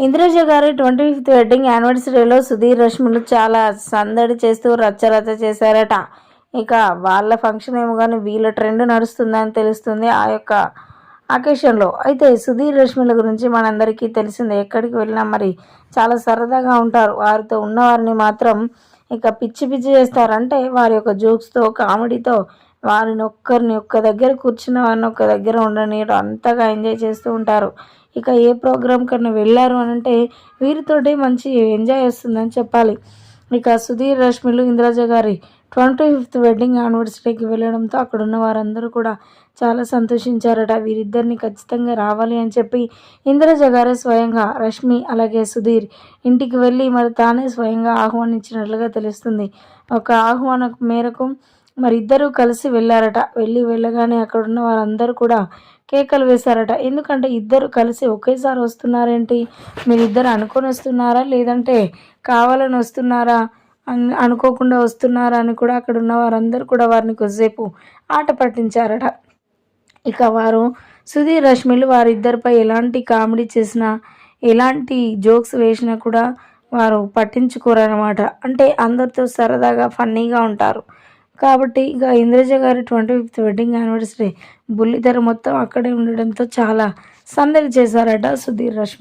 ఇంద్రజ గారి twenty fifth wedding యానివర్సరీలో సుధీర్ రష్మిలు చాలా సందడి చేస్తూ రచ్చరచ్చ చేశారట. ఇక వాళ్ళ ఫంక్షన్ ఏమో కానీ వీళ్ళ ట్రెండ్ నడుస్తుందని తెలుస్తుంది ఆ యొక్క అకేషన్లో. అయితే సుధీర్ రష్మిల గురించి మనందరికీ తెలిసిందే. ఎక్కడికి వెళ్ళినా మరి చాలా సరదాగా ఉంటారు. వారితో ఉన్నవారిని మాత్రం ఇక పిచ్చి పిచ్చి చేస్తారంటే వారి యొక్క జోక్స్తో కామెడీతో వారిని ఒక్కరిని ఒక్క దగ్గర కూర్చున్న వారిని ఒక్క దగ్గర ఉండనీయడం అంతగా ఎంజాయ్ చేస్తూ ఉంటారు. ఇక ఏ ప్రోగ్రామ్ కన్నా వెళ్ళారు అని అంటే వీరితోటి మంచి ఎంజాయ్ వస్తుందని చెప్పాలి. ఇక సుధీర్ రష్మిలు ఇంద్రజ గారి ట్వంటీ ఫిఫ్త్ వెడ్డింగ్ యానివర్సరీకి వెళ్ళడంతో అక్కడ ఉన్న వారందరూ కూడా చాలా సంతోషించారట. వీరిద్దరిని ఖచ్చితంగా రావాలి అని చెప్పి ఇంద్రజ గారే స్వయంగా రష్మి అలాగే సుధీర్ ఇంటికి వెళ్ళి మరి తానే స్వయంగా ఆహ్వానించినట్లుగా తెలుస్తుంది. ఒక ఆహ్వాన మేరకు మరి ఇద్దరూ కలిసి వెళ్ళారట. వెళ్ళి వెళ్ళగానే అక్కడ ఉన్న వారందరూ కూడా కేకలు వేశారట. ఎందుకంటే ఇద్దరు కలిసి ఒకేసారి వస్తున్నారేంటి? మీరిద్దరు అనుకొని వస్తున్నారా? లేదంటే కావాలని వస్తున్నారా? అని అనుకోకుండా వస్తున్నారా అని కూడా అక్కడ ఉన్న వారందరూ కూడా వారిని కొద్దిసేపు ఆట పట్టించారట. ఇక వారు సుధీర్ రష్మిలు వారిద్దరిపై ఎలాంటి కామెడీ చేసినా ఎలాంటి జోక్స్ వేసినా కూడా వారు పట్టించుకోరనమాట అంటే అందరితో సరదాగా ఫన్నీగా ఉంటారు. కాబట్టి ఇక ఇంద్రజ గారి ట్వంటీ ఫిఫ్త్ వెడ్డింగ్ యానివర్సరీ బుల్లితెర మొత్తం అక్కడే ఉండడంతో చాలా సందడి చేశారట సుధీర్ రష్మి.